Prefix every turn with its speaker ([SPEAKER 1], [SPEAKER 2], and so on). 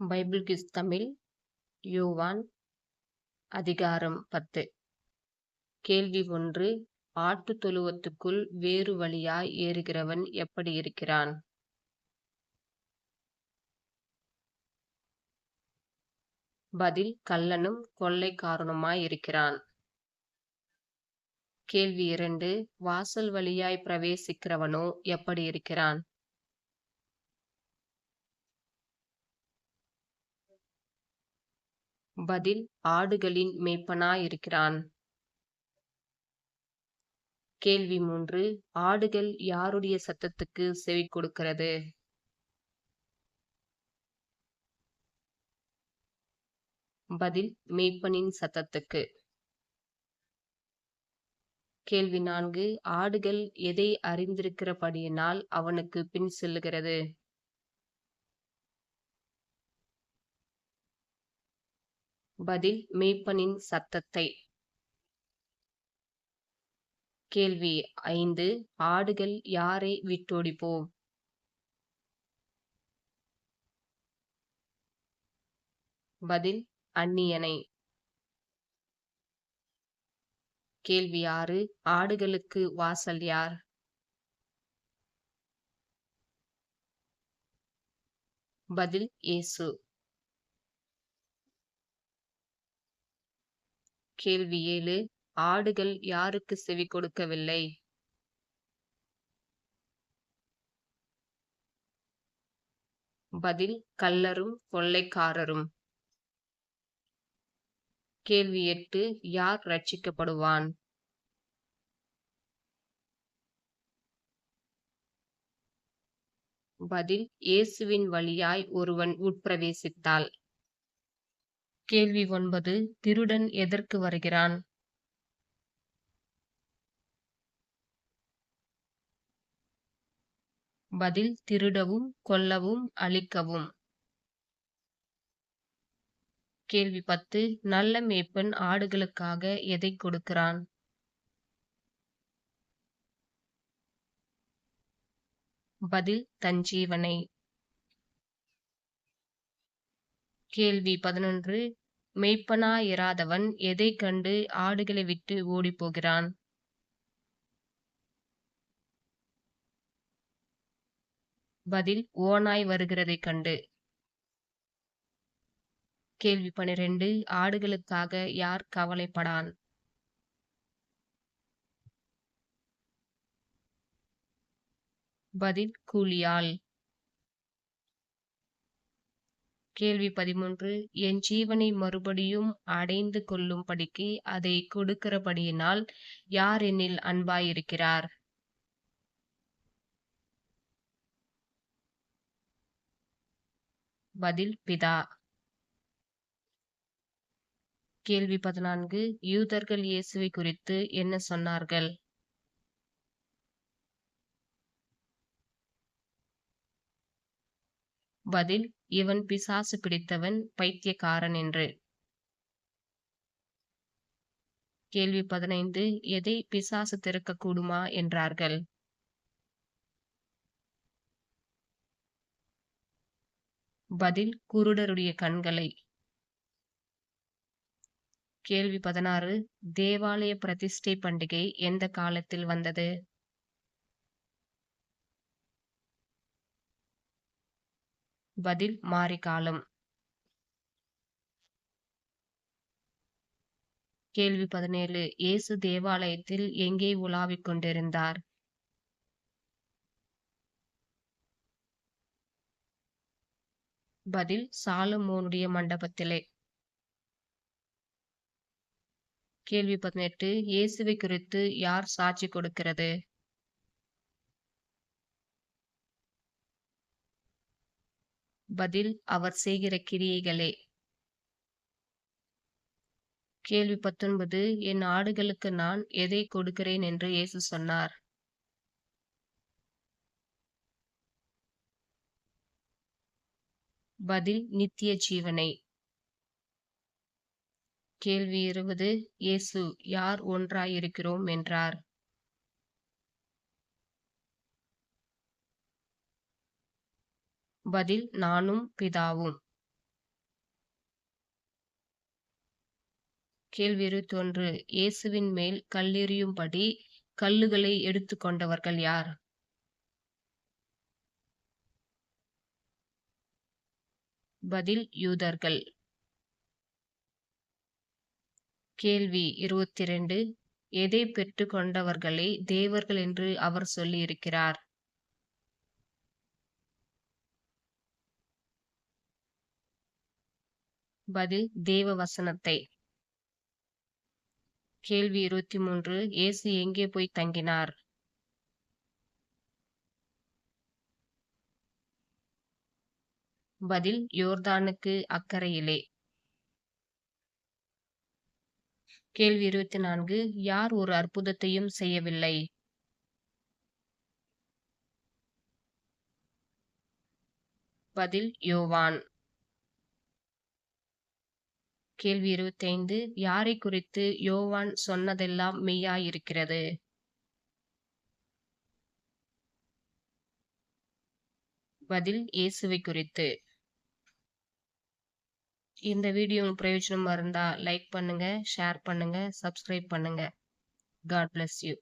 [SPEAKER 1] Bible kiss Tamil யோவான் அதிகாரம் பத்து. கேள்வி ஒன்று ஆட்டு தொழுவத்துக்குள் வேறு வழியாய் ஏறுகிறவன் எப்படி இருக்கிறான்? பதில் கள்ளனும் கொள்ளைக்காரனுமாய் இருக்கிறான். கேள்வி இரண்டு வாசல் வழியாய் பிரவேசிக்கிறவனோ எப்படி இருக்கிறான்? பதில் ஆடுகளின் மேய்ப்பனாயிருக்கிறான். கேள்வி மூன்று ஆடுகள் யாருடைய சத்தத்துக்கு செவி கொடுக்கிறது? பதில் மேய்ப்பனின் சத்தத்துக்கு. கேள்வி நான்கு ஆடுகள் எதை அறிந்திருக்கிறபடியினால் அவனுக்கு பின் செல்லுகிறது? பதில் மேய்ப்பனின் சத்தத்தை. கேள்வி ஐந்து ஆடுகள் யாரை விட்டோடிப்போம்? பதில் அந்நியனை. கேள்வி ஆறு ஆடுகளுக்கு வாசல் யார்? பதில் இயேசு. கேள்வி ஏழு ஆடுகள் யாருக்கு செவி கொடுக்கவில்லை? பதில் கள்ளரும் கொள்ளைக்காரரும். கேள்வி எட்டு யார் ரட்சிக்கப்படுவான்? பதில் இயேசுவின் வழியாய் ஒருவன் உட்பிரவேசித்தாள். கேள்வி ஒன்பது திருடன் எதற்கு வருகிறான்? பதில் திருடவும் கொல்லவும் அழிக்கவும். கேள்வி பத்து நல்ல மேய்ப்பன் ஆடுகளுக்காக எதை கொடுக்கிறான்? பதில் தஞ்சீவனை ஜீவனை கேள்வி பதினொன்று. மெய்ப்பனாயிராதவன் எதை கண்டு ஆடுகளை விட்டு ஓடிப்போகிறான்? பதில் ஓனாய் வருகிறதை கண்டு. கேள்வி பனிரெண்டு. ஆடுகளுக்காக யார் கவலைப்படான்? பதில் கூலியாள் கேள்வி பதிமூன்று என் ஜீவனை மறுபடியும் அடைந்து கொள்ளும்படிக்கு அதை கொடுக்கிறபடியினால் யார் என்னில் அன்பாயிருக்கிறார்? பதில் பிதா. கேள்வி பதினான்கு யூதர்கள் இயேசுவை குறித்து என்ன சொன்னார்கள்? பதில் இவன் பிசாசு பிடித்தவன் பைத்தியக்காரன் என்று. கேள்வி பதினைந்து எதை பிசாசு திறக்க கூடுமா? என்றார்கள். பதில் குருடருடைய கண்களை கேள்வி பதினாறு தேவாலய பிரதிஷ்டை பண்டிகை எந்த காலத்தில் வந்தது? பதில் மாறிக்காலம் கேள்வி பதினேழு. இயேசு தேவாலயத்தில் எங்கே உலாவிக் கொண்டிருந்தார்? பதில் சாலமோனுடைய மண்டபத்திலே. கேள்வி பதினெட்டு. இயேசுவை குறித்து யார் சாட்சி கொடுக்கிறது? பதில் அவர் செய்கிற கிரியைகளே. கேள்வி பத்தொன்பது என் ஆடுகளுக்கு நான் எதை கொடுக்கிறேன் என்று இயேசு சொன்னார். பதில் நித்திய ஜீவனை. கேள்வி இருபது இயேசு யார் ஒன்றாயிருக்கிறோம்? என்றார். பதில் நானும் பிதாவும். கேள்வி இருபத்தொன்று இயேசுவின் மேல் கல்லெறியும்படி கல்லுகளை எடுத்துக்கொண்டவர்கள் யார்? பதில் யூதர்கள். கேள்வி இருபத்தி இரண்டு எதை பெற்று கொண்டவர்களை தேவர்கள் என்று அவர் சொல்லியிருக்கிறார்? பதில் தேவ வசனத்தை கேள்வி இருபத்தி மூன்று. இயேசு எங்கே போய் தங்கினார்? பதில் யோர்தானுக்கு அக்கறையிலே கேள்வி இருபத்தி நான்கு. யார் ஒரு அற்புதத்தையும் செய்யவில்லை? பதில் யோவான். கேள்வி இருபத்தி ஐந்து யாரை குறித்து யோவான் சொன்னதெல்லாம் மெய்யாயிருக்கிறது? பதில் இயேசுவை குறித்து. இந்த வீடியோ உங்களுக்கு பிரயோஜனமா இருந்தா லைக் பண்ணுங்க ஷேர் பண்ணுங்க சப்ஸ்கிரைப் பண்ணுங்க. God bless you